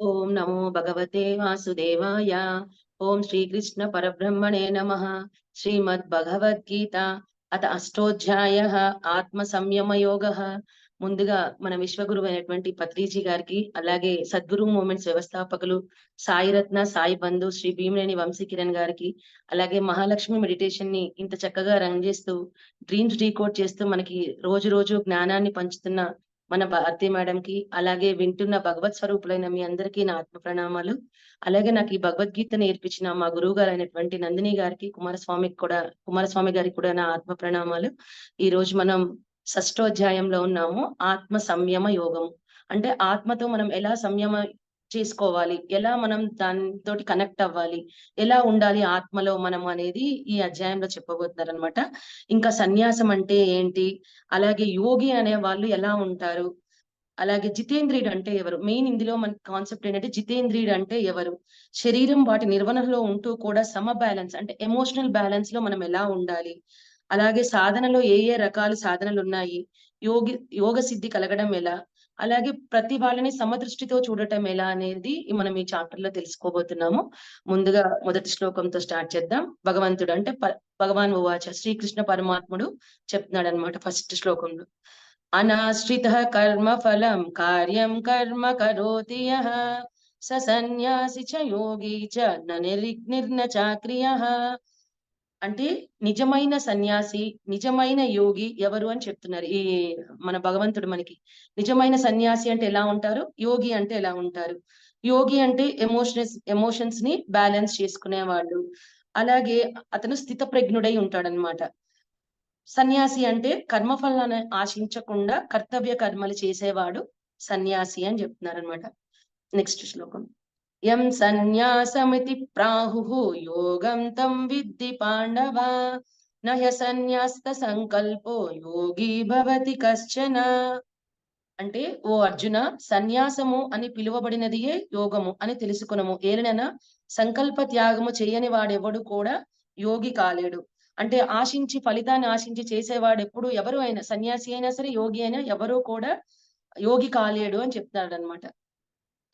ఓం నమో భగవతే వాసుదేవాయ. ఓం శ్రీకృష్ణ పరబ్రహ్మణే నమ. శ్రీమద్ భగవద్గీత అత అష్టోధ్యాయ ఆత్మ సంయమ యోగ. ముందుగా మన విశ్వగురు అయినటువంటి పత్రిజీ గారికి అలాగే సద్గురు మూమెంట్స్ వ్యవస్థాపకులు సాయిరత్న సాయి బంధు శ్రీ భీమనేని వంశీకిరణ్ గారికి అలాగే మహాలక్ష్మి మెడిటేషన్ని ఇంత చక్కగా రన్ చేస్తూ డ్రీమ్స్ డీకోడ్ చేస్తూ మనకి రోజు రోజు జ్ఞానాన్ని పంచుతున్న మన భారతి మేడం కి అలాగే వింటున్న భగవత్ స్వరూపులైన మీ అందరికీ నా ఆత్మ ప్రణామాలు. అలాగే నాకు ఈ భగవద్గీత నేర్పించిన మా గురువు గారైనటువంటి నందిని గారికి కుమారస్వామికి కూడా కుమారస్వామి గారికి కూడా నా ఆత్మ ప్రణామాలు. ఈ రోజు మనం షష్టోధ్యాయంలో ఉన్నాము ఆత్మ సంయమ యోగము. అంటే ఆత్మతో మనం ఎలా సంయమ చేసుకోవాలి. ఎలా మనం దానితోటి కనెక్ట్ అవ్వాలి? ఎలా ఉండాలి ఆత్మలో మనం అనేది ఈ అధ్యాయంలో చెప్పబోతున్నారు అనమాట ఇంకా సన్యాసం అంటే ఏంటి? అలాగే యోగి అనే వాళ్ళు ఎలా ఉంటారు? అలాగే జితేంద్రియుడు అంటే ఎవరు? మెయిన్ ఇందులో మన కాన్సెప్ట్ ఏంటంటే జితేంద్రియుడు అంటే ఎవరు? శరీరం వాటి నిర్వహణలో ఉంటూ కూడా సమ బ్యాలెన్స్ అంటే ఎమోషనల్ బ్యాలెన్స్లో మనం ఎలా ఉండాలి? అలాగే సాధనలో ఏ ఏ రకాల సాధనలు ఉన్నాయి? యోగి యోగ సిద్ధి కలగడం ఎలా? అలాగే ప్రతి వాళ్ళని సమదృష్టితో చూడటం ఎలా అనేది మనం ఈ చాప్టర్లో తెలుసుకోబోతున్నాము. ముందుగా మొదటి శ్లోకంతో స్టార్ట్ చేద్దాం. భగవంతుడు అంటే భగవాన్ ఉవాచ శ్రీకృష్ణ పరమాత్ముడు చెప్తున్నాడు అనమాట ఫస్ట్ శ్లోకంలో. అనాశ్రిత కర్మ ఫలం కార్యం కర్మ కరోతి స సన్యాసి చ యోగి చ నిర్న చాక్రియ అంటే నిజమైన సన్యాసి నిజమైన యోగి ఎవరు అని చెప్తున్నారు ఈ మన భగవంతుడు మనకి. నిజమైన సన్యాసి అంటే ఎలా ఉంటారు? యోగి అంటే ఎలా ఉంటారు? యోగి అంటే ఎమోషన్స్ ఎమోషన్స్ని బ్యాలెన్స్ చేసుకునేవాడు. అలాగే అతను స్థిత ప్రజ్ఞుడై ఉంటాడనమాట సన్యాసి అంటే కర్మఫలాన్ని ఆశించకుండా కర్తవ్య కర్మలు చేసేవాడు సన్యాసి అని చెప్తున్నారు అనమాట నెక్స్ట్ శ్లోకం. యం సన్యాసమితి ప్రాహు యోగం తం విద్ధి పాండవ నహ సన్యాస్త సంకల్పో యోగి భవతి కశ్చన అంటే ఓ అర్జున సన్యాసము అని పిలువబడినదియే యోగము అని తెలుసుకునము. ఏలనైనా సంకల్ప త్యాగము చేయని వాడెవడు కూడా యోగి కాలేడు. అంటే ఆశించి ఫలితాన్ని ఆశించి చేసేవాడు ఎప్పుడు ఎవరు అయినా సన్యాసి అయినా సరే యోగి అయినా ఎవరు కూడా యోగి కాలేడు అని చెప్తాడు అనమాట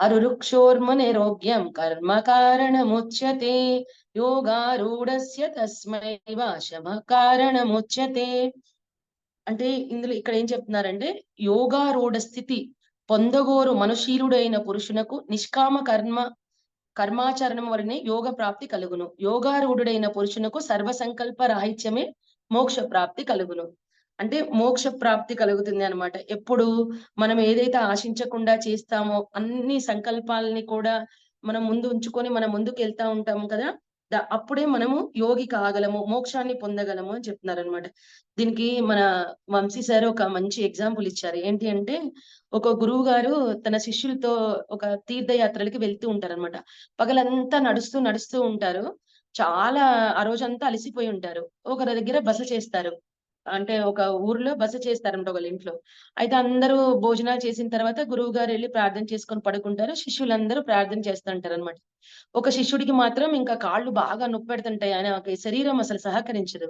అరురుక్షోర్మనిరోగ్యం కర్మ కారణముచ్యతే యోగారూఢస్య తస్మై శమ కారణముచ్యతే అంటే ఇందులో ఇక్కడ ఏం చెప్తున్నారంటే యోగారూఢ స్థితి పొందగోరు మనుషీలుడైన పురుషునకు నిష్కామ కర్మ కర్మాచరణం వలనే యోగ ప్రాప్తి కలుగును. యోగారూఢుడైన పురుషునకు సర్వ సంకల్ప రాహిత్యమే మోక్ష ప్రాప్తి కలుగును. అంటే మోక్ష ప్రాప్తి కలుగుతుంది అనమాట ఎప్పుడు మనం ఏదైతే ఆశించకుండా చేస్తామో అన్ని సంకల్పాలని కూడా మనం ముందు ఉంచుకొని మనం ముందుకు వెళ్తా ఉంటాము కదా అప్పుడే మనము యోగి కాగలము మోక్షాన్ని పొందగలము అని చెప్తున్నారు అనమాట దీనికి మన వంశీ సార్ ఒక మంచి ఎగ్జాంపుల్ ఇచ్చారు. ఏంటి అంటే ఒక గురువు గారు తన శిష్యులతో ఒక తీర్థయాత్రలకి వెళ్తూ ఉంటారు అనమాట పగలంతా నడుస్తూ నడుస్తూ ఉంటారు. చాలా ఆ రోజంతా అలసిపోయి ఉంటారు. ఒకరి దగ్గర బస చేస్తారు. అంటే ఒక ఊర్లో బస చేస్తారంట వాళ్ళ ఇంట్లో. అయితే అందరూ భోజనాలు చేసిన తర్వాత గురువు గారు వెళ్ళి ప్రార్థన చేసుకొని పడుకుంటారు. శిష్యులందరూ ప్రార్థన చేస్తుంటారు అనమాట ఒక శిష్యుడికి మాత్రం ఇంకా కాళ్ళు బాగా నొప్పి పెడుతుంటాయి. ఆయన ఒక శరీరం అసలు సహకరించదు.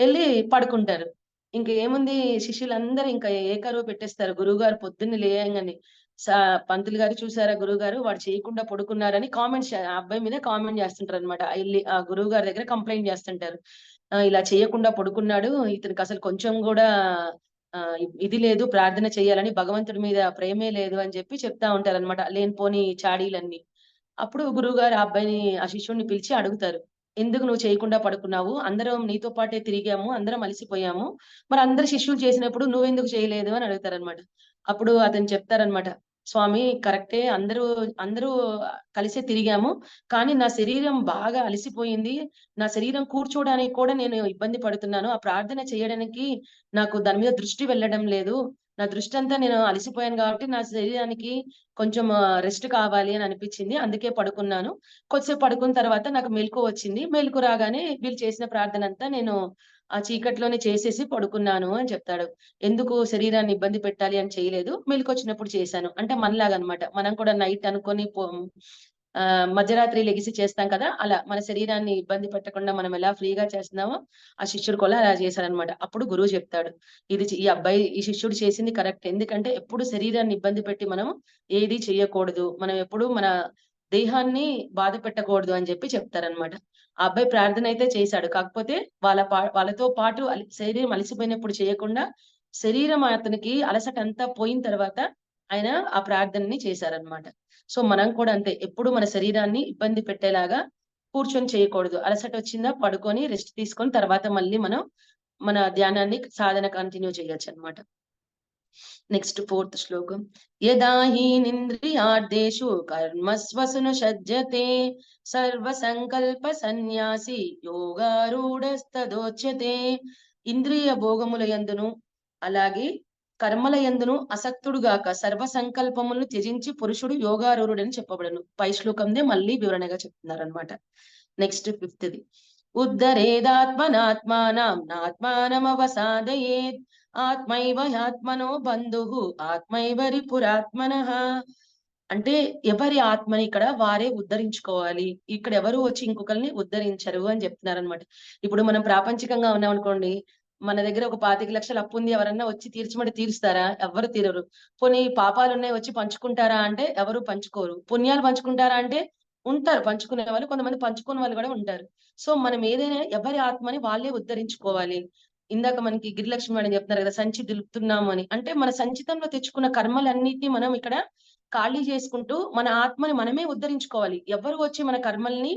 వెళ్ళి పడుకుంటారు. ఇంకా ఏముంది? శిష్యులందరూ ఇంకా ఏకరువు పెట్టేస్తారు. గురువు గారు పొద్దున్న లేయంగానే. పంతులు గారు చూసారా గురువు గారు? వాడు చేయకుండా పడుకున్నారని కామెంట్స్ అబ్బాయి మీద కామెంట్ చేస్తుంటారు అనమాట వెళ్ళి ఆ గురువు గారి దగ్గర కంప్లైంట్ చేస్తుంటారు. ఇలా చేయకుండా పడుకున్నాడు. ఇతనికి అసలు కొంచెం కూడా ఇది లేదు ప్రార్థన చేయాలని భగవంతుడి మీద ప్రేమే లేదు అని చెప్పి చెప్తా ఉంటారు అనమాట లేనిపోని చాడీలన్నీ. అప్పుడు గురువుగారు ఆ అబ్బాయిని ఆ శిష్యుడిని పిలిచి అడుగుతారు ఎందుకు నువ్వు చేయకుండా పడుకున్నావు? అందరం నీతో పాటే తిరిగాము అందరం అలసిపోయాము. మరి అందరు శిష్యులు చేసినప్పుడు నువ్వెందుకు చేయలేదు? అని అడుగుతారనమాట అప్పుడు అతను చెప్తారనమాట స్వామి కరెక్టే. అందరూ అందరూ కలిసి తిరిగాము. కానీ నా శరీరం బాగా అలసిపోయింది. నా శరీరం కూర్చోడానికి కూడా నేను ఇబ్బంది పడుతున్నాను. ఆ ప్రార్థన చేయడానికి నాకు దాని మీద దృష్టి వెళ్ళడం లేదు. నా దృష్టి అంతా నేను అలసిపోయాను కాబట్టి నా శరీరానికి కొంచెం రెస్ట్ కావాలి అని అనిపించింది. అందుకే పడుకున్నాను. కొద్దిసేపు పడుకున్న తర్వాత నాకు మెలకు వచ్చింది. మెలకు రాగానే వీళ్ళు చేసిన ప్రార్థన అంతా నేను ఆ చీకట్లోనే చేసేసి పడుకున్నాను అని చెప్తాడు. ఎందుకు శరీరాన్ని ఇబ్బంది పెట్టాలి అని చేయలేదు. మెలుకొచ్చినప్పుడు చేశాను. అంటే మనలాగనమాట. మనం కూడా నైట్ అనుకొని ఆ మధ్యరాత్రి లెగిసి చేస్తాం కదా అలా మన శరీరాన్ని ఇబ్బంది పెట్టకుండా మనం ఎలా ఫ్రీగా చేస్తున్నామో ఆ శిష్యుడు కూడా అలా చేశారనమాట అప్పుడు గురువు చెప్తాడు ఇది ఈ అబ్బాయి ఈ శిష్యుడు చేసింది కరెక్ట్. ఎందుకంటే ఎప్పుడు శరీరాన్ని ఇబ్బంది పెట్టి మనం ఏది చెయ్యకూడదు మనం ఎప్పుడు మన దేహాన్ని బాధ పెట్టకూడదు అని చెప్పి చెప్తారనమాట. ఆ అబ్బాయి ప్రార్థన అయితే చేశాడు. కాకపోతే వాళ్ళ పా వాళ్ళతో పాటు శరీరం అలసిపోయినప్పుడు చేయకుండా శరీరం అతనికి అలసట అంతా పోయిన తర్వాత ఆయన ఆ ప్రార్థనని చేశారనమాట సో మనం కూడా అంతే. ఎప్పుడు మన శరీరాన్ని ఇబ్బంది పెట్టేలాగా కూర్చొని చేయకూడదు. అలసట వచ్చిందా పడుకొని రెస్ట్ తీసుకొని తర్వాత మళ్ళీ మనం మన ధ్యానాన్ని సాధన కంటిన్యూ చేయొచ్చు అనమాట నెక్స్ట్ ఫోర్త్ శ్లోకం యదా హీనింద్రియార్థేషు కర్మస్వసును సజ్జతే సర్వ సంకల్ప సన్యాసి యోగారూఢస్తదోచ్యతే ఇంద్రియ భోగముల యందును అలాగే కర్మల యందును అసక్తుడుగాక సర్వ సంకల్పములను త్యజించి పురుషుడు యోగారూఢుడని చెప్పబడను. పై శ్లోకందే మళ్ళీ వివరణగా చెప్తున్నారనమాట నెక్స్ట్ ఫిఫ్త్ది ఉద్ధరేదాత్మనాత్మానం నాత్మానమవసాదయేత్. ఆత్మైవ ఆత్మనో బంధు ఆత్మైవరి పురాత్మన అంటే ఎవరి ఆత్మని ఇక్కడ వారే ఉద్ధరించుకోవాలి. ఇక్కడ ఎవరు వచ్చి ఇంకొకరిని ఉద్ధరించరు అని చెప్తున్నారు అనమాట ఇప్పుడు మనం ప్రాపంచికంగా ఉన్నాం అనుకోండి మన దగ్గర ఒక పాతిక లక్షలు అప్పు ఉంది ఎవరన్నా వచ్చి తీర్చమని తీరుస్తారా? ఎవరు తీరరు. పోనీ పాపాలు ఉన్నాయి వచ్చి పంచుకుంటారా అంటే ఎవరు పంచుకోరు. పుణ్యాలు పంచుకుంటారా అంటే ఉంటారు. పంచుకునే వాళ్ళు కొంతమంది పంచుకునే వాళ్ళు కూడా ఉంటారు. సో మనం ఏదైనా ఎవరి ఆత్మని వాళ్ళే ఉద్ధరించుకోవాలి. ఇందాక మనకి గిరిలక్ష్మి మేడం చెప్తున్నారు కదా సంచి దులుపుతున్నాము అని. అంటే మన సంచితంలో తెచ్చుకున్న కర్మలన్నిటిని మనం ఇక్కడ ఖాళీ చేసుకుంటూ మన ఆత్మని మనమే ఉద్ధరించుకోవాలి. ఎవరు వచ్చి మన కర్మల్ని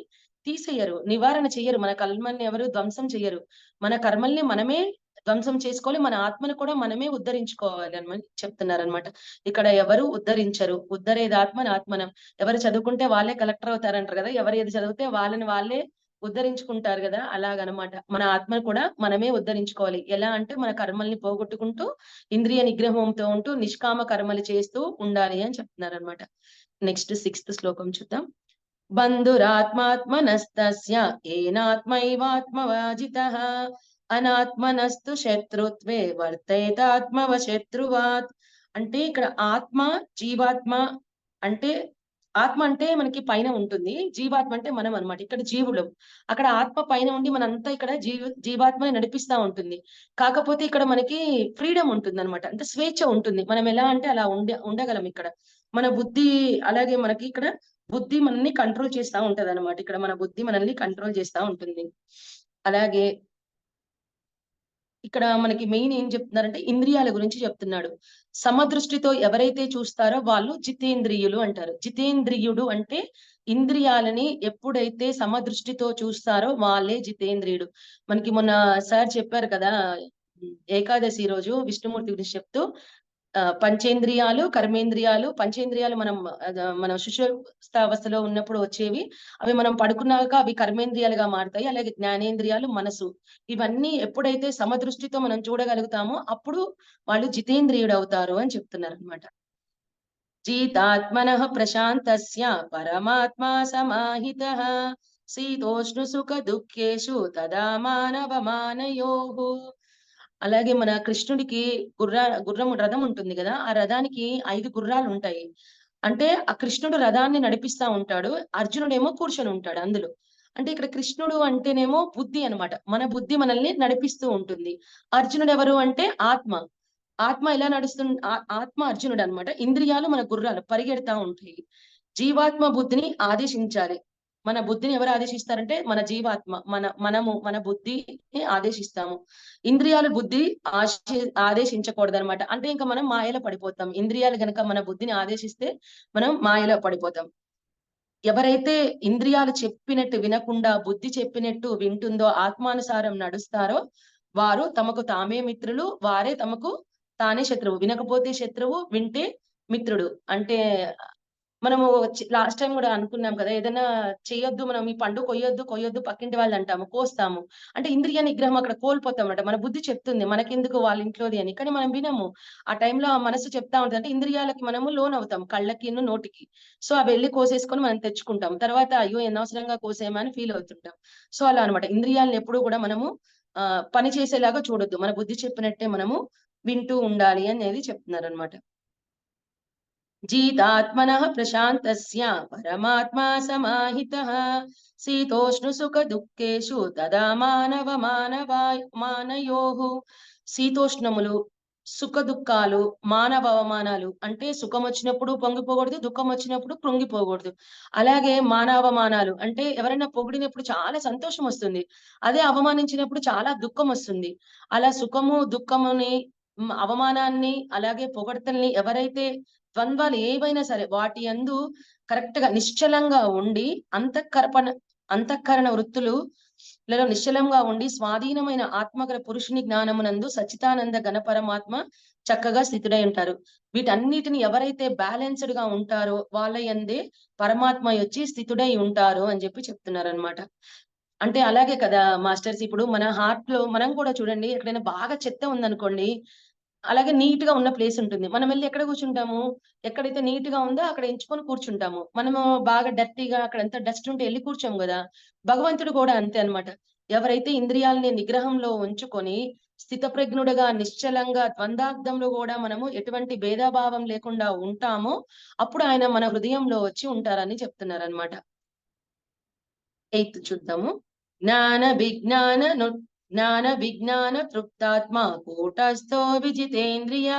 తీసేయరు నివారణ చెయ్యరు. మన కర్మల్ని ఎవరు ధ్వంసం చెయ్యరు. మన కర్మల్ని మనమే ధ్వంసం చేసుకోవాలి మన ఆత్మను కూడా మనమే ఉద్ధరించుకోవాలి అని చెప్తున్నారు అనమాట ఇక్కడ ఎవరు ఉద్ధరించరు. ఉద్ధరేది ఆత్మని ఆత్మనం. ఎవరు చదువుకుంటే వాళ్ళే కలెక్టర్ అవుతారంటారు కదా ఎవరు ఏది చదివితే వాళ్ళని వాళ్ళే ఉద్ధరించుకుంటారు కదా! అలాగనమాట. మన ఆత్మ కూడా మనమే ఉద్ధరించుకోవాలి. ఎలా అంటే మన కర్మల్ని పోగొట్టుకుంటూ ఇంద్రియ నిగ్రహంతో ఉంటూ నిష్కామ కర్మలు చేస్తూ ఉండాలి అని చెప్తున్నారు అనమాట నెక్స్ట్ సిక్స్త్ శ్లోకం చూద్దాం. బంధురాత్మాత్మనస్తస్య ఏనాత్మైవాత్మవాజిత అనాత్మనస్తు శత్రుత్వే వర్తేతాత్మవ శత్రువాత్ అంటే ఇక్కడ ఆత్మ జీవాత్మ అంటే ఆత్మ అంటే మనకి పైన ఉంటుంది జీవాత్మ అంటే మనం అనమాట ఇక్కడ జీవులు. అక్కడ ఆత్మ పైన ఉండి మనంతా ఇక్కడ జీవ జీవాత్మని నడిపిస్తా ఉంటుంది. కాకపోతే ఇక్కడ మనకి ఫ్రీడమ్ ఉంటుంది అనమాట అంటే స్వేచ్ఛ ఉంటుంది. మనం ఎలా అంటే అలా ఉండే ఉండగలం ఇక్కడ. మన బుద్ధి అలాగే మనకి ఇక్కడ బుద్ధి మనల్ని కంట్రోల్ చేస్తా ఉంటది అనమాట ఇక్కడ మన బుద్ధి మనల్ని కంట్రోల్ చేస్తా ఉంటుంది. అలాగే ఇక్కడ మనకి మెయిన్ ఏం చెప్తున్నారంటే ఇంద్రియాల గురించి చెప్తున్నాడు. సమదృష్టితో ఎవరైతే చూస్తారో వాళ్ళు జితేంద్రియులు అంటారు. జితేంద్రియుడు అంటే ఇంద్రియాలని ఎప్పుడైతే సమదృష్టితో చూస్తారో వాళ్ళే జితేంద్రియుడు. మనకి మొన్న సార్ చెప్పారు కదా ఏకాదశి రోజు విష్ణుమూర్తి గురించి చెప్తూ పంచేంద్రియాలు కర్మేంద్రియాలు పంచేంద్రియాలు మనం మనం శిశుస్థావస్థలో ఉన్నప్పుడు వచ్చేవి అవి మనం పడుకున్నాక అవి కర్మేంద్రియాలుగా మారుతాయి అలాగే జ్ఞానేంద్రియాలు మనసు. ఇవన్నీ ఎప్పుడైతే సమదృష్టితో మనం చూడగలుగుతామో అప్పుడు వాళ్ళు జితేంద్రియుడు అవుతారు అని చెప్తున్నారు అనమాట జీతాత్మన ప్రశాంతస్య పరమాత్మా సమాహిత శీతోష్ణు సుఖ దుఃఖేషు తదా మానవ మానయోహు అలాగే మన కృష్ణుడికి గుర్ర గుర్రం రథం ఉంటుంది కదా ఆ రథానికి ఐదు గుర్రాలు ఉంటాయి అంటే ఆ కృష్ణుడు రథాన్ని నడిపిస్తా ఉంటాడు అర్జునుడేమో కూర్చొని ఉంటాడు అందులో. అంటే ఇక్కడ కృష్ణుడు అంటేనేమో బుద్ధి అనమాట మన బుద్ధి మనల్ని నడిపిస్తూ ఉంటుంది. అర్జునుడు ఎవరు అంటే ఆత్మ. ఆత్మ ఎలా నడుస్తు ఆత్మ అర్జునుడు అనమాట ఇంద్రియాలు మన గుర్రాలు పరిగెడతా ఉంటాయి. జీవాత్మ బుద్ధిని ఆదేశించాలి. మన బుద్ధిని ఎవరు ఆదేశిస్తారంటే మన జీవాత్మ మన మనము మన బుద్ధిని ఆదేశిస్తాము. ఇంద్రియాలు బుద్ధి ఆదేశించకూడదు అనమాట అంటే ఇంకా మనం మాయలో పడిపోతాం. ఇంద్రియాలు గనక మన బుద్ధిని ఆదేశిస్తే మనం మాయలో పడిపోతాం. ఎవరైతే ఇంద్రియాలు చెప్పినట్టు వినకుండా బుద్ధి చెప్పినట్టు వింటుందో ఆత్మానుసారం నడుస్తారో వారు తమకు తామే మిత్రులు వారే తమకు తానే శత్రువు. వినకపోతే శత్రువు వింటే మిత్రుడు. అంటే మనము లాస్ట్ టైం కూడా అనుకున్నాం కదా ఏదైనా చేయొద్దు మనం ఈ పండు కొయ్యొద్దు కొయ్యొద్దు పక్కింటి వాళ్ళు అంటాము కోస్తాము. అంటే ఇంద్రియ నిగ్రహం అక్కడ కోల్పోతాం అనమాట మన బుద్ధి చెప్తుంది మనకెందుకు వాళ్ళ ఇంట్లోది అని. కానీ మనం వినము. ఆ టైంలో ఆ మనసు చెప్తా ఉంటుంది. అంటే ఇంద్రియాలకి మనము లోన్ అవుతాం కళ్ళకి నోటికి. సో అవి వెళ్ళి కోసేసుకొని మనం తెచ్చుకుంటాం. తర్వాత అయ్యో అనవసరంగా కోసేమని ఫీల్ అవుతుంటాం. సో అలా అనమాట ఇంద్రియాలను ఎప్పుడు కూడా మనము ఆ పని చేసేలాగా చూడొద్దు. మన బుద్ధి చెప్పినట్టే మనము వింటూ ఉండాలి అనేది చెప్తున్నారు అనమాట జీతాత్మనః ప్రశాంతస్య పరమాత్మా సమాహిత. శీతోష్ణు సుఖ దుఃఖేషు తదా మానవ మానవాయ్ మానయో. శీతోష్ణములు సుఖ దుఃఖాలు మానవ అవమానాలు అంటే సుఖం వచ్చినప్పుడు పొంగిపోకూడదు దుఃఖం వచ్చినప్పుడు కృంగిపోకూడదు. అలాగే మానవమానాలు అంటే ఎవరైనా పొగిడినప్పుడు చాలా సంతోషం వస్తుంది. అదే అవమానించినప్పుడు చాలా దుఃఖం వస్తుంది. అలా సుఖము దుఃఖముని అవమానాన్ని అలాగే పొగడతల్ని ఎవరైతే ద్వంద్వాలు ఏవైనా సరే వాటి యందు కరెక్ట్గా నిశ్చలంగా ఉండి అంతఃకరపణ అంతఃకరణ వృత్తులు లలో నిశ్చలంగా ఉండి స్వాధీనమైన ఆత్మగల పురుషుని జ్ఞానమునందు సచ్చితానంద గణపరమాత్మ చక్కగా స్థితుడై ఉంటారు. వీటన్నిటిని ఎవరైతే బ్యాలెన్స్డ్గా ఉంటారో వాళ్ళ ఎందే పరమాత్మ వచ్చి స్థితుడై ఉంటారు అని చెప్పి చెప్తున్నారు అనమాట అంటే అలాగే కదా మాస్టర్స్ ఇప్పుడు మన హార్ట్లో మనం కూడా చూడండి ఎక్కడైనా బాగా చెత్త ఉందనుకోండి అలాగే నీట్గా ఉన్న ప్లేస్ ఉంటుంది. మనం వెళ్ళి ఎక్కడ కూర్చుంటాము? ఎక్కడైతే నీట్గా ఉందో అక్కడ ఎంచుకొని కూర్చుంటాము. మనము బాగా డర్టీగా అక్కడ ఎంత డస్ట్ ఉంటే వెళ్ళి కూర్చోము కదా? భగవంతుడు కూడా అంతే అన్నమాట. ఎవరైతే ఇంద్రియాలని నిగ్రహంలో ఉంచుకొని స్థితప్రజ్ఞుడుగా నిశ్చలంగా ద్వందార్థంలో కూడా మనము ఎటువంటి భేదభావం లేకుండా ఉంటామో అప్పుడు ఆయన మన హృదయంలో వచ్చి ఉంటారని చెప్తున్నారనమాట ఎయిత్ చూద్దాము. జ్ఞాన విజ్ఞాన జ్ఞాన విజ్ఞాన తృప్తాత్మ కూటస్థో విజితేంద్రియ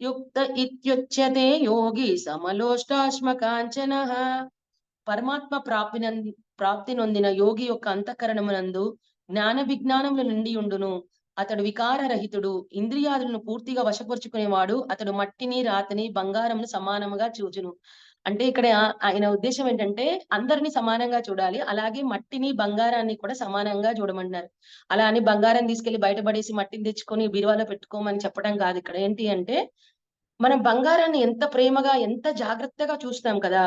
యుక్త ఇత్యుచ్యతే యోగి సమలోష్టాశ్మ కాంచన పరమాత్మ ప్రాప్తి ప్రాప్తి నొందిన యోగి యొక్క అంతఃకరణమునందు జ్ఞాన విజ్ఞానములు నుండి ఉండును. అతడు వికారరహితుడు ఇంద్రియాదులను పూర్తిగా వశపరుచుకునేవాడు. అతడు మట్టిని రాతిని బంగారమును సమానముగా చూచును. అంటే ఇక్కడ ఆయన ఉద్దేశం ఏంటంటే అందరినీ సమానంగా చూడాలి అలాగే మట్టిని బంగారాన్ని కూడా సమానంగా చూడమంటున్నారు. అలా అని బంగారం తీసుకెళ్ళి బయటపడేసి మట్టిని తెచ్చుకొని బీరువాలో పెట్టుకోమని చెప్పడం కాదు ఇక్కడ. ఏంటి అంటే మనం బంగారాన్ని ఎంత ప్రేమగా ఎంత జాగ్రత్తగా చూస్తాం కదా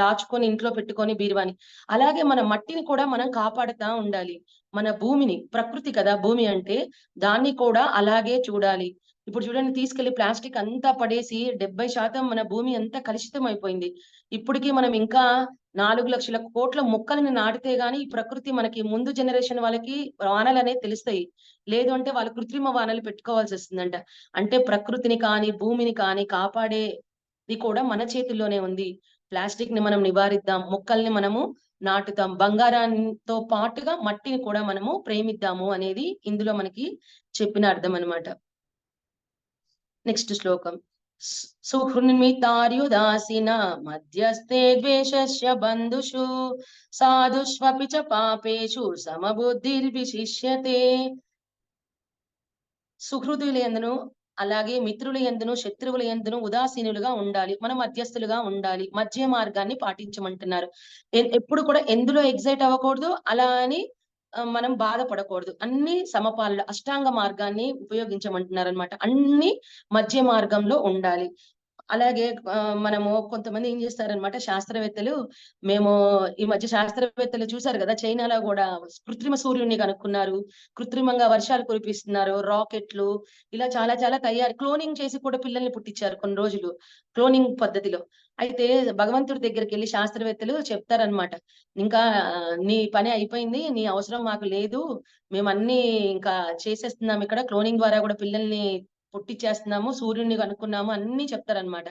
దాచుకొని ఇంట్లో పెట్టుకొని బీరువాని. అలాగే మన మట్టిని కూడా మనం కాపాడుతా ఉండాలి. మన భూమిని ప్రకృతి కదా భూమి అంటే దాన్ని కూడా అలాగే చూడాలి. ఇప్పుడు చూడండి తీసుకెళ్ళి ప్లాస్టిక్ అంతా పడేసి డెబ్బై శాతం మన భూమి అంతా కలుషితం అయిపోయింది. ఇప్పటికీ మనం ఇంకా నాలుగు లక్షల కోట్ల మొక్కలను నాటితే గాని ఈ ప్రకృతి మనకి ముందు జనరేషన్ వాళ్ళకి వానలు అనేవి తెలుస్తాయి. లేదు అంటే వాళ్ళు కృత్రిమ వానలు పెట్టుకోవాల్సి వస్తుందంట. అంటే ప్రకృతిని కానీ భూమిని కానీ కాపాడేది కూడా మన చేతుల్లోనే ఉంది. ప్లాస్టిక్ని మనం నివారిద్దాం మొక్కల్ని మనము నాటుతాం. బంగారంతో పాటుగా మట్టిని కూడా మనము ప్రేమిద్దాము అనేది ఇందులో మనకి చెప్పిన అర్థం అన్నమాట నెక్స్ట్ శ్లోకం. సుహృన్మితార్యుదాసిన మధ్యస్థే ద్వేషస్య బంధుషు సాధుష్వపి చ పాపేషు సమబుద్ధిర్విశిష్యతే సుహృదులు ఎందును అలాగే మిత్రుల ఎందును శత్రువుల ఎందును ఉదాసీనులుగా ఉండాలి మనం మధ్యస్థులుగా ఉండాలి మధ్య మార్గాన్ని పాటించమంటున్నారు. ఎప్పుడు కూడా ఎందులో ఎగ్జైట్ అవ్వకూడదు అలా అని మనం బాధపడకూడదు. అన్ని సమపాలలో అష్టాంగ మార్గాన్ని ఉపయోగించమంటున్నారు అనమాట అన్ని మధ్య మార్గంలో ఉండాలి. అలాగే మనము కొంతమంది ఏం చేస్తారనమాట శాస్త్రవేత్తలు మేము ఈ మధ్య శాస్త్రవేత్తలు చూసారు కదా చైనాలో కూడా కృత్రిమ సూర్యుడిని కనుక్కున్నారు. కృత్రిమంగా వర్షాలు కురిపిస్తున్నారు రాకెట్లు ఇలా చాలా చాలా తయారు క్లోనింగ్ చేసి కూడా పిల్లల్ని పుట్టించారు కొన్ని రోజులు క్లోనింగ్ పద్ధతిలో. అయితే భగవంతుడి దగ్గరికి వెళ్ళి శాస్త్రవేత్తలు చెప్తారనమాట ఇంకా నీ పని అయిపోయింది నీ అవసరం మాకు లేదు మేము అన్ని ఇంకా చేసేస్తున్నాం ఇక్కడ క్లోనింగ్ ద్వారా కూడా పిల్లల్ని పుట్టిచ్చేస్తున్నాము సూర్యుడిని కనుక్కున్నాము అన్ని చెప్తారనమాట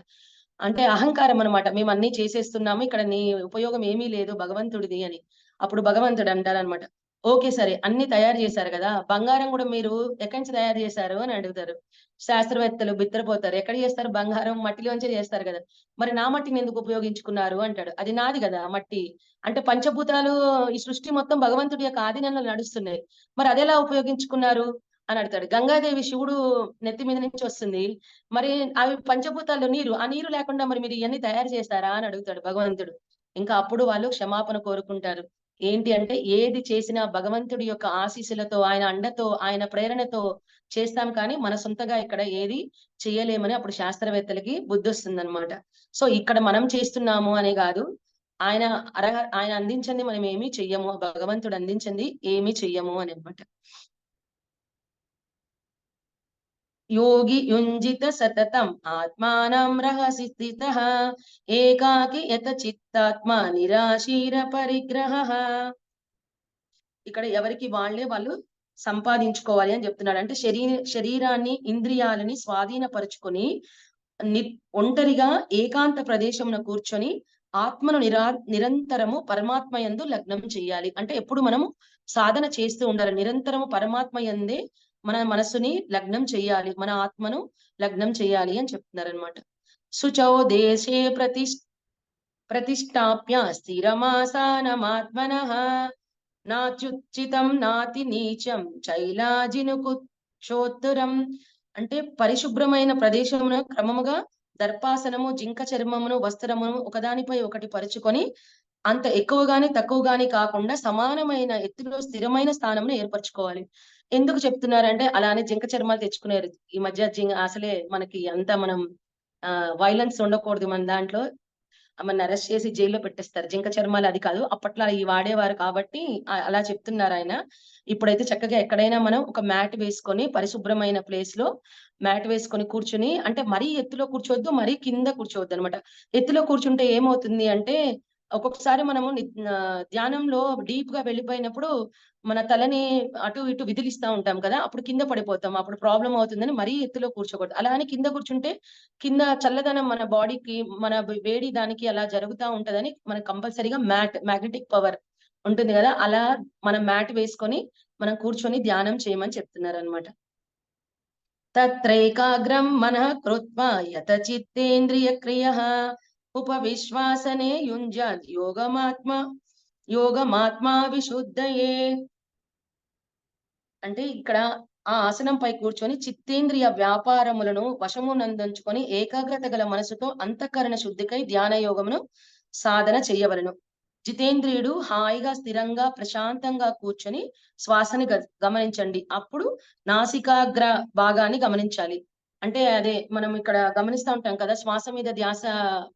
అంటే అహంకారం అన్నమాట మేము అన్ని చేసేస్తున్నాము ఇక్కడ నీ ఉపయోగం ఏమీ లేదు భగవంతుడిది అని. అప్పుడు భగవంతుడు అంటారనమాట ఓకే సరే అన్ని తయారు చేశారు కదా బంగారం కూడా మీరు ఎక్కడి నుంచి తయారు చేశారు అని అడుగుతారు. శాస్త్రవేత్తలు బిత్తరపోతారు. ఎక్కడ చేస్తారు? బంగారం మట్టిలోంచే చేస్తారు కదా. మరి నా మట్టిని ఎందుకు ఉపయోగించుకున్నారు? అంటాడు. అది నాది కదా మట్టి. అంటే పంచభూతాలు ఈ సృష్టి మొత్తం భగవంతుడి యొక్క ఆధీనంలో నడుస్తున్నాయి. మరి అదెలా ఉపయోగించుకున్నారు? అని అడుగుతాడు. గంగాదేవి శివుడు నెత్తి మీద నుంచి వస్తుంది. మరి అవి పంచభూతాలు నీరు ఆ నీరు లేకుండా మరి మీరు ఇవన్నీ తయారు చేస్తారా? అని అడుగుతాడు భగవంతుడు. ఇంకా అప్పుడు వాళ్ళు క్షమాపణ కోరుకుంటారు. ఏంటి అంటే ఏది చేసినా భగవంతుడి యొక్క ఆశీస్సులతో ఆయన అండతో ఆయన ప్రేరణతో చేస్తాం కానీ మన సొంతగా ఇక్కడ ఏది చేయలేమని అప్పుడు శాస్త్రవేత్తలకి బుద్ధి వస్తుంది సో ఇక్కడ మనం చేస్తున్నాము అనే కాదు. ఆయన అరహ ఆయన అందించింది మనం ఏమీ చెయ్యము భగవంతుడు అందించింది ఏమీ చెయ్యము అని అనమాట యోగి యుంజిత సతతం ఆత్మానం రహసి స్థితః ఏకాకి యత చిత్తాత్మ నిరాశీర పరిగ్రహ ఇక్కడ ఎవరికి వాళ్ళే వాళ్ళు సంపాదించుకోవాలి అని చెప్తున్నాడు అంటే శరీర శరీరాన్ని ఇంద్రియాలని స్వాధీనపరుచుకొని ని ఒంటరిగా ఏకాంత ప్రదేశమున కూర్చొని ఆత్మను నిరా నిరంతరము పరమాత్మ యందు లగ్నం చేయాలి. అంటే ఎప్పుడు మనము సాధన చేస్తూ ఉండాలి. నిరంతరము పరమాత్మ యందే మన మనసుని లగ్నం చేయాలి మన ఆత్మను లగ్నం చేయాలి అని చెప్తున్నారు అనమాట శుచౌ దేశే ప్రతి ప్రతిష్టాప్య స్థిరమాసానమాత్మన. నాచుచితం నాతి నీచం చైలాజినుకు చోత్తురం అంటే పరిశుభ్రమైన ప్రదేశమును క్రమముగా దర్పాసనము జింక చర్మమును వస్త్రమును ఒకదానిపై ఒకటి పరుచుకొని అంత ఎక్కువ గాని తక్కువ గాని కాకుండా సమానమైన ఎత్తులో స్థిరమైన స్థానమును ఏర్పరచుకోవాలి. ఎందుకు చెప్తున్నారంటే అలానే జింక చర్మాలు తెచ్చుకునేరు. ఈ మధ్య జింక అసలే మనకి అంత మనం ఆ వైలెన్స్ ఉండకూడదు మన దాంట్లో. మన అరెస్ట్ చేసి జైల్లో పెట్టేస్తారు. జింక చర్మాలు అది కాదు. అప్పట్లో ఈ వాడేవారు కాబట్టి అలా చెప్తున్నారు ఆయన. ఇప్పుడైతే చక్కగా ఎక్కడైనా మనం ఒక మ్యాట్ వేసుకొని పరిశుభ్రమైన ప్లేస్లో మ్యాట్ వేసుకొని కూర్చుని అంటే మరీ ఎత్తులో కూర్చోవద్దు మరీ కింద కూర్చోవద్దు అనమాట ఎత్తులో కూర్చుంటే ఏమవుతుంది అంటే ఒక్కొక్కసారి మనము ధ్యానంలో డీప్గా వెళ్ళిపోయినప్పుడు మన తలని అటు ఇటు విదిలిస్తా ఉంటాం కదా అప్పుడు కింద పడిపోతాం అప్పుడు ప్రాబ్లం అవుతుందని మరీ ఎత్తులో కూర్చోకూడదు. అలా అని కింద కూర్చుంటే కింద చల్లదనం మన బాడీకి మన వేడి దానికి అలా జరుగుతా ఉంటదని మనకు కంపల్సరీగా మ్యాట్ మ్యాగ్నెటిక్ పవర్ ఉంటుంది కదా అలా మనం మ్యాట్ వేసుకొని మనం కూర్చొని ధ్యానం చేయమని చెప్తున్నారు అనమాట తత్రైకాగ్రం మన కృత్వా యత చిత్తేంద్రియ క్రియ ఉపవిశ్వాసనే యుంజాద్ యోగమాత్మ యోగమాత్మా విశుద్ధయే. అంటే ఇక్కడ ఆ ఆసనంపై కూర్చొని చిత్తేంద్రియ వ్యాపారములను వశమునందుంచుకొని ఏకాగ్రత గల మనసుతో అంతఃకరణ శుద్ధికై ధ్యాన యోగమును సాధన చేయవలను. జితేంద్రియుడు హాయిగా స్థిరంగా ప్రశాంతంగా కూర్చొని శ్వాసని గ- గమనించండి. అప్పుడు నాసికాగ్ర భాగాన్ని గమనించాలి. అంటే అదే మనం ఇక్కడ గమనిస్తూ ఉంటాం కదా శ్వాస మీద ధ్యాస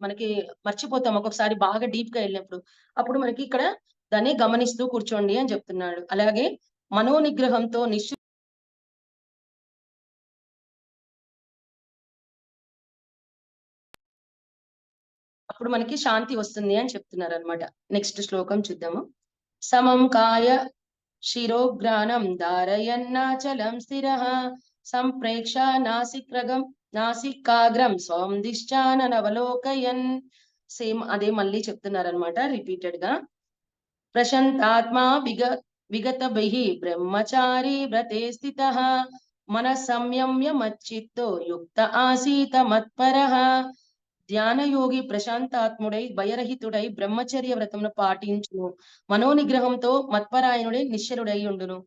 మనకి మర్చిపోతాం. ఒక్కొక్కసారి బాగా డీప్గా వెళ్ళినప్పుడు అప్పుడు మనకి ఇక్కడ దాన్ని గమనిస్తూ కూర్చోండి అని చెప్తున్నాడు. అలాగే మనోనిగ్రహంతో నిశ్చు అప్పుడు మనకి శాంతి వస్తుంది అని చెప్తున్నారు అనమాట నెక్స్ట్ శ్లోకం చూద్దాము. సమం కాయ శిరోగ్రాణం ధారయన్నాచలం స్థిర సంప్రేక్ష నాసిక్రగం నాసికాగ్రం స్వం దిశ్చానవలోకయన్ సేమ్ అదే మళ్ళీ చెప్తున్నారనమాట రిపీటెడ్గా ప్రశాంతాత్మా విగ విగత బహి బ్రహ్మచారి వ్రతే స్థిత. మన సంయమ్య మచ్చిత్తో యుక్త ఆసీత మత్పర. ధ్యానయోగి ప్రశాంతాత్ముడై భయరహితుడై బ్రహ్మచర్య వ్రతమును పాటించును. మనోనిగ్రహంతో మత్పరాయణుడై నిశ్చలుడై ఉండును.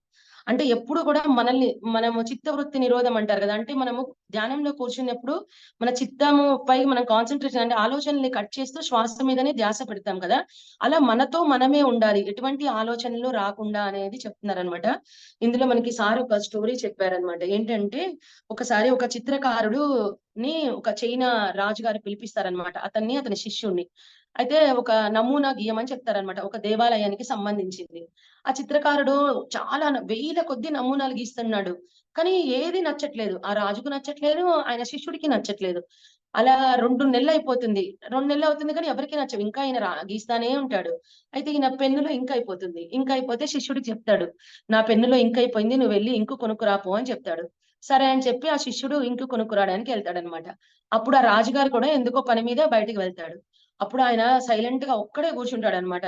అంటే ఎప్పుడు కూడా మనల్ని మనము చిత్తవృత్తి నిరోధం అంటారు కదా అంటే మనము ధ్యానంలో కూర్చున్నప్పుడు మన చిత్తము పై మనం కాన్సన్ట్రేషన్ అంటే ఆలోచనల్ని కట్ చేస్తూ శ్వాస మీదనే ధ్యాస పెడతాం కదా అలా మనతో మనమే ఉండాలి. ఎటువంటి ఆలోచనలు రాకుండా అనేది చెప్తున్నారనమాట. ఇందులో మనకి సార్ ఒక స్టోరీ చెప్పారనమాట. ఏంటంటే ఒకసారి ఒక చిత్రకారుడు ని ఒక చైనా రాజుగారు పిలిపిస్తారనమాట. అతన్ని అతని శిష్యుణ్ణి. అయితే ఒక నమూనా గీయమని చెప్తారనమాట ఒక దేవాలయానికి సంబంధించింది. ఆ చిత్రకారుడు చాలా న- వేల కొద్ది నమూనాలు గీస్తున్నాడు. కానీ ఏది నచ్చట్లేదు. ఆ రాజుకు నచ్చట్లేదు ఆయన శిష్యుడికి నచ్చట్లేదు. అలా రెండు నెలలు అయిపోతుంది. రెండు నెలలు అవుతుంది కానీ ఎవరికి నచ్చవు. ఇంకా ఆయన రా- గీస్తానే ఉంటాడు. అయితే ఈయన పెన్నులో ఇంక అయిపోతుంది. ఇంక అయిపోతే శిష్యుడికి చెప్తాడు. నా పెన్నులో ఇంక అయిపోయింది నువ్వు వెళ్ళి ఇంకు కొనుక్కురాపో అని చెప్తాడు. సరే అని చెప్పి ఆ శిష్యుడు ఇంకు కొనుక్కురావడానికి వెళ్తాడనమాట అప్పుడు ఆ రాజుగారు కూడా ఎందుకో పని మీద బయటికి వెళ్తాడు. అప్పుడు ఆయన సైలెంట్గా ఒక్కడే కూర్చుంటాడు అనమాట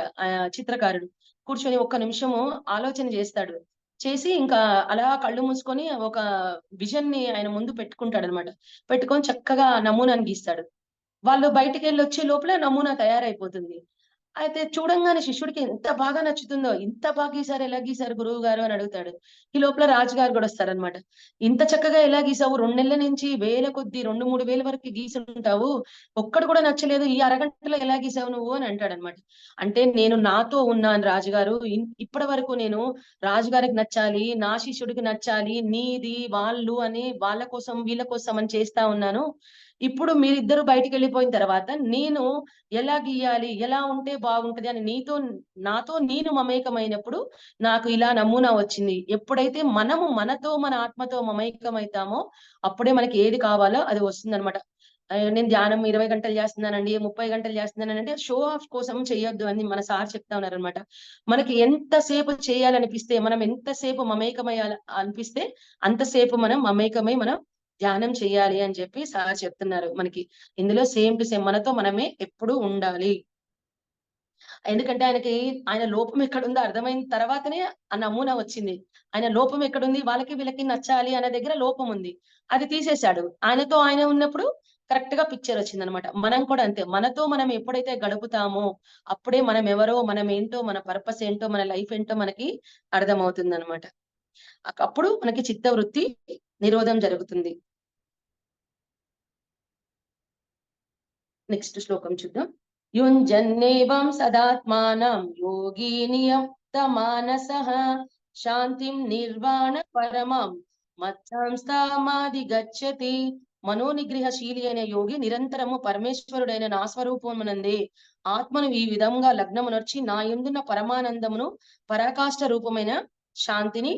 చిత్రకారుడు. కూర్చొని ఒక్క నిమిషము ఆలోచన చేస్తాడు. చేసి ఇంకా అలా కళ్ళు మూసుకొని ఒక విజన్ని ఆయన ముందు పెట్టుకుంటాడు అనమాట పెట్టుకొని చక్కగా నమూనాని గీస్తాడు. వాళ్ళు బయటికి వెళ్ళి వచ్చే లోపల నమూనా తయారైపోతుంది. అయితే చూడంగానే శిష్యుడికి ఎంత బాగా నచ్చుతుందో ఇంత బాగా గీసారు ఎలా గీసారు గురువు గారు అని అడుగుతాడు. ఈ లోపల రాజుగారు కూడా వస్తారనమాట ఇంత చక్కగా ఎలా గీసావు రెండు నెలల నుంచి వేల కొద్ది రెండు మూడు వేల వరకు గీసి ఉంటావు ఒక్కడు కూడా నచ్చలేదు. ఈ అరగంటలో ఎలా గీసావు నువ్వు అని అంటాడనమాట అంటే నేను నాతో ఉన్నాను రాజుగారు ఇప్పటి వరకు నేను రాజుగారికి నచ్చాలి నా శిష్యుడికి నచ్చాలి నీది వాళ్ళు అని వాళ్ళ కోసం వీళ్ళ కోసం అని చేస్తా ఉన్నాను. ఇప్పుడు మీరిద్దరు బయటికి వెళ్ళిపోయిన తర్వాత నేను ఎలా గీయాలి ఎలా ఉంటే బాగుంటది అని నీతో నాతో నేను మమేకమైనప్పుడు నాకు ఇలా నమూనా వచ్చింది. ఎప్పుడైతే మనము మనతో మన ఆత్మతో మమేకమవుతామో అప్పుడే మనకి ఏది కావాలో అది వస్తుంది అనమాట నేను ధ్యానం ఇరవై గంటలు చేస్తున్నానండి ముప్పై గంటలు చేస్తున్నాను అంటే షో ఆఫ్ కోసం చేయొద్దు అని మన సార్ చెప్తా ఉన్నారనమాట మనకి ఎంతసేపు చేయాలనిపిస్తే మనం ఎంతసేపు మమేకమయ్యాలి అనిపిస్తే అంతసేపు మనం మమేకమై మనం ధ్యానం చేయాలి అని చెప్పి సార్ చెప్తున్నారు. మనకి ఇందులో సేమ్ టు సేమ్ మనతో మనమే ఎప్పుడు ఉండాలి. ఎందుకంటే ఆయనకి ఆయన లోపం ఎక్కడుందో అర్థమైన తర్వాతనే ఆ నమూనా వచ్చింది. ఆయన లోపం ఎక్కడుంది? వాళ్ళకి వీళ్ళకి నచ్చాలి అనే దగ్గర లోపం ఉంది. అది తీసేశాడు. ఆయనతో ఆయన ఉన్నప్పుడు కరెక్ట్గా పిక్చర్ వచ్చింది అనమాట మనం కూడా అంతే. మనతో మనం ఎప్పుడైతే గడుపుతామో అప్పుడే మనం ఎవరో మనం ఏంటో మన పర్పస్ ఏంటో మన లైఫ్ ఏంటో మనకి అర్థమవుతుంది అనమాట అప్పుడు మనకి చిత్తవృత్తి నిరోధం జరుగుతుంది. నెక్స్ట్ శ్లోకం చూద్దాం. యుంజన్నేవం సదాత్మానం యోగి నియత మానస శాంతిం నిర్వాణ పరమం మత్సంస్థామాది గచ్చతి మనోనిగ్రహశీలి అనే యోగి నిరంతరము పరమేశ్వరుడైన నా స్వరూపమునందే ఆత్మను ఈ విధంగా లగ్నమునర్చి నా ఎందున్న పరమానందమును పరాకాష్ట రూపమైన శాంతిని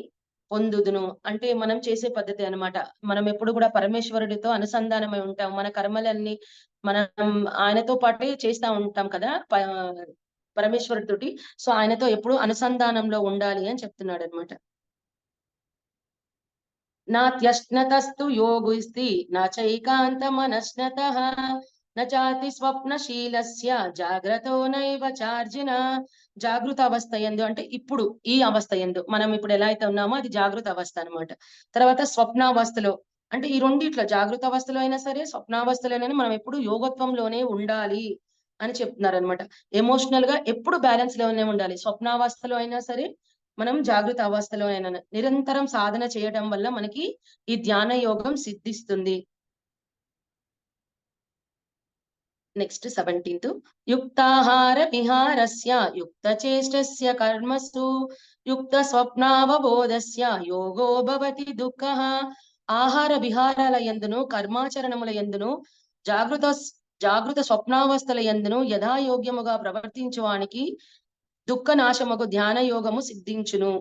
పొందుదును. అంటే మనం చేసే పద్ధతి అన్నమాట. మనం ఎప్పుడు కూడా పరమేశ్వరుడితో అనుసంధానమై ఉంటాం. మన కర్మలన్నీ మనం ఆయనతో పాటే చేస్తా ఉంటాం కదా పరమేశ్వరుడితోటి సో ఆయనతో ఎప్పుడు అనుసంధానంలో ఉండాలి అని చెప్తున్నాడు అనమాట నాత్యశ్నతస్తు యోగుస్తి నా చైకాంత మనస్నత నాతి స్వప్నశీలస్య జాగ్రత్త నైవ చార్జిన జాగృత అవస్థ ఎందు అంటే ఇప్పుడు ఈ అవస్థ ఎందు. మనం ఇప్పుడు ఎలా అయితే ఉన్నామో అది జాగృత అవస్థ అన్నమాట. తర్వాత స్వప్నావస్థలో అంటే ఈ రెండిట్లో జాగృత అవస్థలో అయినా సరే స్వప్నావస్థలోనైనా మనం ఎప్పుడు యోగత్వంలోనే ఉండాలి అని చెప్తున్నారు అనమాట ఎమోషనల్గా ఎప్పుడు బ్యాలెన్స్లోనే ఉండాలి. స్వప్నావస్థలో అయినా సరే మనం జాగృత అవస్థలో అయినా నిరంతరం సాధన చేయడం వల్ల మనకి ఈ ధ్యాన యోగం సిద్ధిస్తుంది. నెక్స్ట్ సెవెంటీన్త్ యుక్తాహార విహారస్య యుక్త చేష్టస్య కర్మసు యుక్త స్వప్నావబోధస్య యోగో భవతి దుఃఖ ఆహార విహారాల ఎందును కర్మాచరణముల ఎందును జాగృత జాగృత స్వప్నావస్థల ఎందును యథాయోగ్యముగా ప్రవర్తించువానికి దుఃఖ నాశముకు ధ్యాన యోగము సిద్ధించును.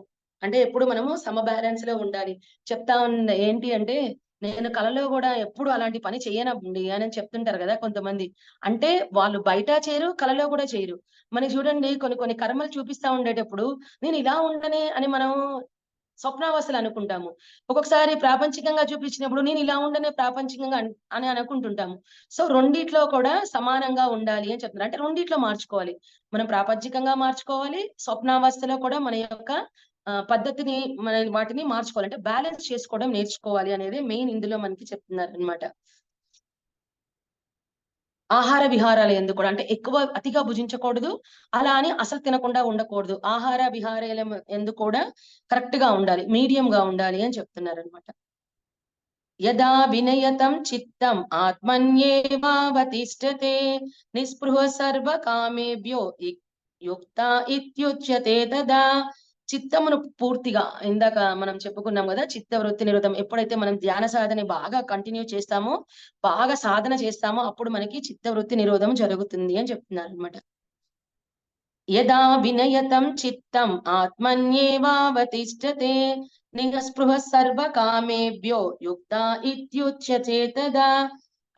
అంటే ఎప్పుడు మనము సమ బ్యాలెన్స్లో ఉండాలి. చెప్తా ఉన్న ఏంటి అంటే నేను కలలో కూడా ఎప్పుడు అలాంటి పని చేయనండి అని చెప్తుంటారు కదా కొంతమంది. అంటే వాళ్ళు బయట చేయరు కలలో కూడా చేయరు. మనకి చూడండి కొన్ని కొన్ని కర్మలు చూపిస్తా ఉండేటప్పుడు నేను ఇలా ఉండనే అని మనం స్వప్నావస్థలు అనుకుంటాము. ఒక్కొక్కసారి ప్రాపంచికంగా చూపించినప్పుడు నేను ఇలా ఉండనే ప్రాపంచికంగా అని అనుకుంటుంటాము. సో రెండిట్లో కూడా సమానంగా ఉండాలి అని చెప్తున్నారు. అంటే రెండిట్లో మార్చుకోవాలి. మనం ప్రాపంచికంగా మార్చుకోవాలి స్వప్నావస్థలో కూడా మన యొక్క పద్ధతిని మన వాటిని మార్చుకోవాలి అంటే బ్యాలెన్స్ చేసుకోవడం నేర్చుకోవాలి అనేది మెయిన్ ఇందులో మనకి చెప్తున్నారు అనమాట ఆహార విహారాలు ఎందుకు కూడా అంటే ఎక్కువ అతిగా భుజించకూడదు అలా అని అసలు తినకుండా ఉండకూడదు. ఆహార విహారాల ఎందుకు కూడా కరెక్ట్గా ఉండాలి మీడియం గా ఉండాలి అని చెప్తున్నారు అనమాట యదా వినయతం చిత్తం ఆత్మన్యేవావతిష్టతే నిస్పృహ సర్వ కామేభ్యో యుక్త ఇత్యుచ్యతే తదా చిత్తమును పూర్తిగా ఇందాక మనం చెప్పుకున్నాం కదా చిత్త వృత్తి నిరోధం. ఎప్పుడైతే మనం ధ్యాన సాధన బాగా కంటిన్యూ చేస్తామో బాగా సాధన చేస్తామో అప్పుడు మనకి చిత్త వృత్తి నిరోధం జరుగుతుంది అని చెప్తున్నారు అనమాట యదా వినయతం చిత్తం ఆత్మన్యేవావతిష్టతే నిగస్పృహ సర్వ కామేభ్యో యుక్త ఇత్యుచ్యతే తదా.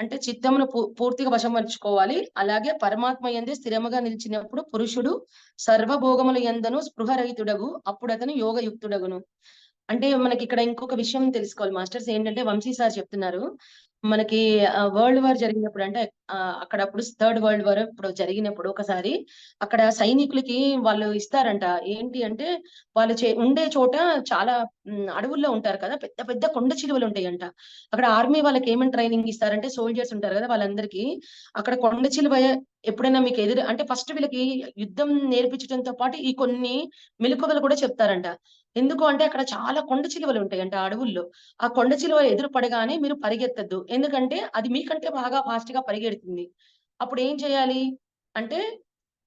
అంటే చిత్తమును పూ- పూర్తిగా వశమర్చుకోవాలి అలాగే పరమాత్మ ఎందే స్థిరముగా నిలిచినప్పుడు పురుషుడు సర్వభోగముల ఎందను స్పృహరహితుడగు. అప్పుడు అతను యోగయుక్తుడగును. అంటే మనకి ఇక్కడ ఇంకొక విషయం తెలుసుకోవాలి మాస్టర్స్. ఏంటంటే వంశీ సార్ చెప్తున్నారు. మనకి వరల్డ్ వార్ జరిగినప్పుడు అంటే అక్కడప్పుడు అక్కడ అప్పుడు థర్డ్ వరల్డ్ వార్ ఇప్పుడు జరిగినప్పుడు ఒకసారి అక్కడ సైనికులకి వాళ్ళు ఇస్తారంట. ఏంటి అంటే వాళ్ళు చే ఉండే చోట చాలా అడవుల్లో ఉంటారు కదా పెద్ద పెద్ద కొండ చిలువలు ఉంటాయంట. అక్కడ ఆర్మీ వాళ్ళకి ఏమైనా ట్రైనింగ్ ఇస్తారంటే సోల్జర్స్ ఉంటారు కదా వాళ్ళందరికీ అక్కడ కొండ చిలువ ఎప్పుడైనా మీకు ఎదురు అంటే ఫస్ట్ వీళ్ళకి యుద్ధం నేర్పించడంతో పాటు ఈ కొన్ని మెలకువలు కూడా చెప్తారంట. ఎందుకు అంటే అక్కడ చాలా కొండ చిలువలు ఉంటాయంట అంటే అడవుల్లో. ఆ కొండ చిలువ ఎదురు పడగానే మీరు పరిగెత్తద్దు. ఎందుకంటే అది మీకంటే బాగా ఫాస్ట్గా పరిగెడుతుంది. అప్పుడు ఏం చేయాలి? అంటే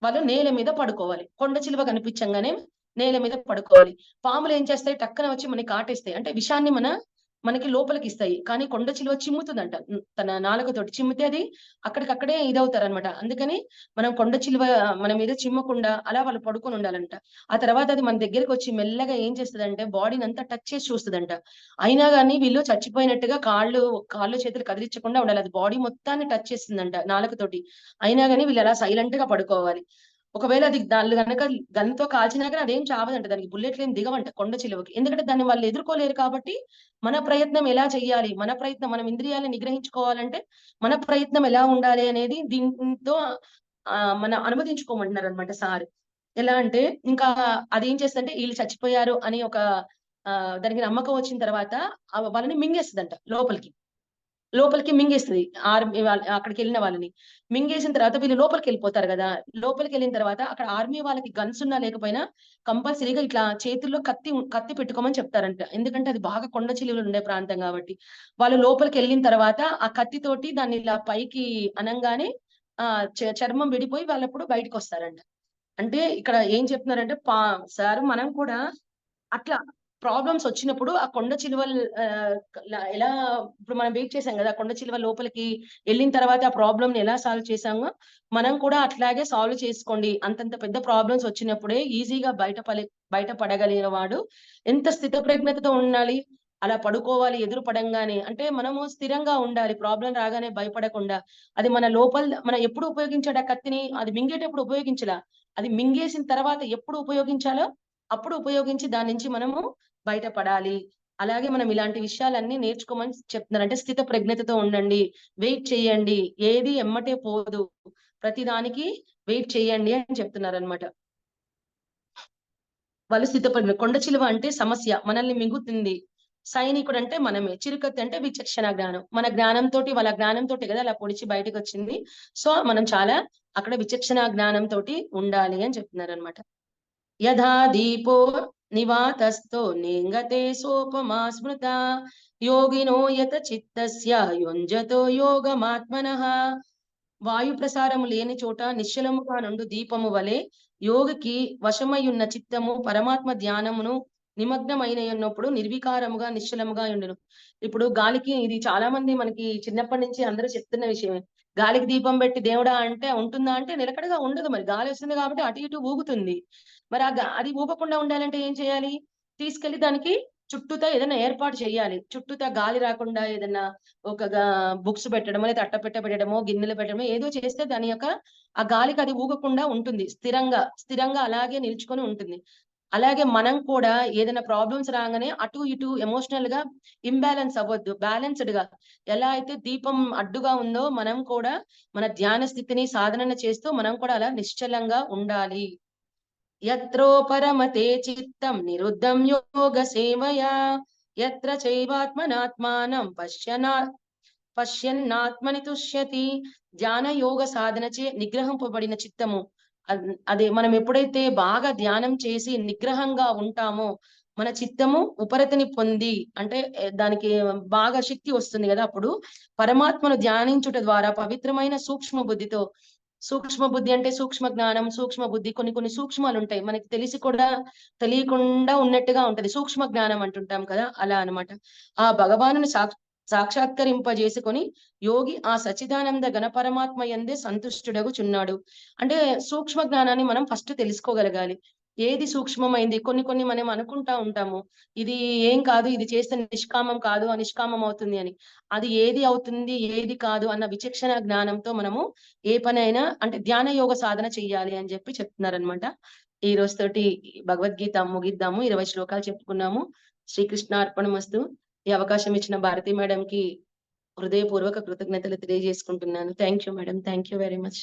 వాళ్ళు నేల మీద పడుకోవాలి. కొండ చిలువ కనిపించంగానే నేల మీద పడుకోవాలి. పాములు ఏం చేస్తాయి? టక్కన వచ్చి మనకి కాటేస్తాయి. అంటే విషాన్ని మన మనకి లోపలికి ఇస్తాయి కానీ కొండ చిలువ చిమ్ముతుందంట. తన నాలుకతోటి చిమ్మితే అది అక్కడికక్కడే ఇదవుతారు అనమాట అందుకని మనం కొండ చిలువ మన మీద చిమ్మకుండా అలా వాళ్ళు పడుకొని ఉండాలంట. ఆ తర్వాత అది మన దగ్గరికి వచ్చి మెల్లగా ఏం చేస్తుందంటే బాడీని అంతా టచ్ చేసి చూస్తుందంట. అయినా కానీ వీళ్ళు చచ్చిపోయినట్టుగా కాళ్ళు కాళ్ళు చేతులు కదిలించకుండా ఉండాలి. అది బాడీ మొత్తాన్ని టచ్ చేస్తుందంట నాలుకతోటి. అయినా కానీ వీళ్ళు అలా సైలెంట్గా పడుకోవాలి. ఒకవేళ అది దాన్ని గనక గన్తో కాల్చినా కానీ అదేం చావదంట. దానికి బుల్లెట్లు ఏం దిగవంట కొండ చిలువకి. ఎందుకంటే దాన్ని వాళ్ళు ఎదుర్కోలేరు కాబట్టి మన ప్రయత్నం ఎలా చెయ్యాలి? మన ప్రయత్నం మనం ఇంద్రియాలను నిగ్రహించుకోవాలంటే మన ప్రయత్నం ఎలా ఉండాలి అనేది దీంతో ఆ మన అనుమతించుకోమంటున్నారు అనమాట సార్. ఎలా అంటే ఇంకా అదేం చేస్తుందంటే వీళ్ళు చచ్చిపోయారు అని ఒక ఆ దానికి నమ్మకం వచ్చిన తర్వాత వాళ్ళని మింగేస్తుందంట లోపలికి. లోపలికి మింగేస్తుంది. ఆర్మీ అక్కడికి వెళ్ళిన వాళ్ళని. మింగేసిన తర్వాత వీళ్ళు లోపలికి వెళ్ళిపోతారు కదా. లోపలికి వెళ్ళిన తర్వాత అక్కడ ఆర్మీ వాళ్ళకి గన్స్ ఉన్నా లేకపోయినా కంపల్సరీగా ఇట్లా చేతుల్లో కత్తి కత్తి పెట్టుకోమని చెప్తారంట. ఎందుకంటే అది బాగా కొండ చిలువలు ఉండే ప్రాంతం కాబట్టి. వాళ్ళు లోపలికి వెళ్ళిన తర్వాత ఆ కత్తితోటి దాన్ని ఇలా పైకి అనంగానే ఆ చ- చర్మం విడిపోయి వాళ్ళప్పుడు బయటకు వస్తారంట అంటే ఇక్కడ ఏం చెప్తున్నారంటే పా సార్ మనం కూడా అట్లా ప్రాబ్లమ్స్ వచ్చినప్పుడు ఆ కొండ చిలువ ఎలా ఇప్పుడు మనం వెయిట్ చేసాం కదా కొండ చిలువ లోపలికి వెళ్ళిన తర్వాత ఆ ప్రాబ్లమ్ని ఎలా సాల్వ్ చేసామో మనం కూడా అట్లాగే సాల్వ్ చేసుకోండి. అంతంత పెద్ద ప్రాబ్లమ్స్ వచ్చినప్పుడే ఈజీగా బయట పలి బయట పడగలిగిన వాడు ఎంత స్థితప్రజ్ఞతతో ఉండాలి అలా పడుకోవాలి ఎదురు పడంగానే అంటే మనము స్థిరంగా ఉండాలి ప్రాబ్లం రాగానే భయపడకుండా. అది మన లోపల మనం ఎప్పుడు ఉపయోగించాడు ఆ కత్తిని? అది మింగేటప్పుడు ఉపయోగించలా? అది మింగేసిన తర్వాత ఎప్పుడు ఉపయోగించాలో అప్పుడు ఉపయోగించి దాని నుంచి మనము బయటపడాలి. అలాగే మనం ఇలాంటి విషయాలన్నీ నేర్చుకోమని చెప్తున్నారు. అంటే స్థిత ప్రజ్ఞతతో ఉండండి వెయిట్ చేయండి. ఏది ఎమ్మటే పోదు. ప్రతి దానికి వెయిట్ చేయండి అని చెప్తున్నారు అనమాట వాళ్ళు స్థితపడిన కొండ చిలువ అంటే సమస్య మనల్ని మింగుతుంది. సైనికుడు అంటే మనమే చిరుకత్తి అంటే విచక్షణ జ్ఞానం. మన జ్ఞానంతో వాళ్ళ జ్ఞానంతో కదా అలా పొడిచి బయటకు వచ్చింది సో మనం చాలా అక్కడ విచక్షణ జ్ఞానంతో ఉండాలి అని చెప్తున్నారు అనమాట యథా దీపో నివాతస్థో నింగతే సోపమా స్మృత యోగినో యత చిత్తస్య యుంజతో యోగమాత్మన. వాయు ప్రసారము లేని చోట నిశ్చలముగా నుండు దీపము వలె యోగికి వశమయున్న చిత్తము పరమాత్మ ధ్యానమును నిమగ్నమైన ఉన్నప్పుడు నిర్వికారముగా నిశ్చలముగా ఉండను ఇప్పుడు గాలికి ఇది చాలా మంది మనకి చిన్నప్పటి నుంచి అందరూ చెప్తున్న విషయమే. గాలికి దీపం పెట్టి దేవుడా అంటే ఉంటుందా అంటే నిలకడగా ఉండదు మరి. గాలి వస్తుంది కాబట్టి అటు ఇటు ఊగుతుంది. మరి అది ఊగకుండా ఉండాలంటే ఏం చేయాలి? తీసుకెళ్ళి దానికి చుట్టూతా ఏదైనా ఏర్పాటు చేయాలి. చుట్టూతా గాలి రాకుండా ఏదైనా ఒక బుక్స్ పెట్టడమో లేదా అట్ట పెట్ట పెట్టడమో గిన్నెలు పెట్టడమో ఏదో చేస్తే దాని యొక్క ఆ గాలికి అది ఊగకుండా ఉంటుంది. స్థిరంగా స్థిరంగా అలాగే నిల్చుకొని ఉంటుంది. అలాగే మనం కూడా ఏదైనా ప్రాబ్లమ్స్ రాగానే అటు ఇటు ఎమోషనల్గా ఇంబ్యాలెన్స్ అవ్వద్దు. బ్యాలెన్స్డ్గా ఎలా అయితే దీపం అడ్డుగా ఉందో మనం కూడా మన ధ్యాన స్థితిని సాధన చేస్తూ మనం కూడా అలా నిశ్చలంగా ఉండాలి. యత్రో పరమతే చిత్తం నిరుద్ధం యోగ సేవయా యత్ర చైవాత్మనాత్మానం పశ్యనా పశ్యన్నాత్మని తుష్యతి. ధ్యాన యోగ సాధనచే నిగ్రహింపబడిన చిత్తము. అదే మనం ఎప్పుడైతే బాగా ధ్యానం చేసి నిగ్రహంగా ఉంటామో మన చిత్తము ఉపరతిని పొంది అంటే దానికి బాగా శక్తి వస్తుంది కదా అప్పుడు పరమాత్మను ధ్యానించుట ద్వారా పవిత్రమైన సూక్ష్మ బుద్ధితో సూక్ష్మ బుద్ధి అంటే సూక్ష్మ జ్ఞానం సూక్ష్మ బుద్ధి కొన్ని కొన్ని సూక్ష్మాలు ఉంటాయి మనకి తెలిసి కూడా తెలియకుండా ఉన్నట్టుగా ఉంటది. సూక్ష్మ జ్ఞానం అంటుంటాం కదా అలా అన్నమాట. ఆ భగవానుని సాక్ష సాక్షాత్కరింపజేసుకొని యోగి ఆ సచిదానంద గణ పరమాత్మ ఎందే సంతుష్టుడగుచున్నాడు. అంటే సూక్ష్మ జ్ఞానాన్ని మనం ఫస్ట్ తెలుసుకోగలగాలి. ఏది సూక్ష్మమైంది? కొన్ని కొన్ని మనం అనుకుంటా ఉంటాము. ఇది ఏం కాదు ఇది చేస్తే నిష్కామం కాదు అనిష్కామం అవుతుంది అని. అది ఏది అవుతుంది ఏది కాదు అన్న విచక్షణ జ్ఞానంతో మనము ఏ పనైనా అంటే ధ్యాన యోగ సాధన చెయ్యాలి అని చెప్పి చెప్తున్నారనమాట ఈ రోజు తోటి భగవద్గీత ముగిద్దాము. ఇరవై శ్లోకాలు చెప్పుకున్నాము. శ్రీకృష్ణ అర్పణమస్తు ఈ అవకాశం ఇచ్చిన భారతి మేడం కి హృదయపూర్వక కృతజ్ఞతలు తెలియజేసుకుంటున్నాను. Thank you madam. Thank you very much.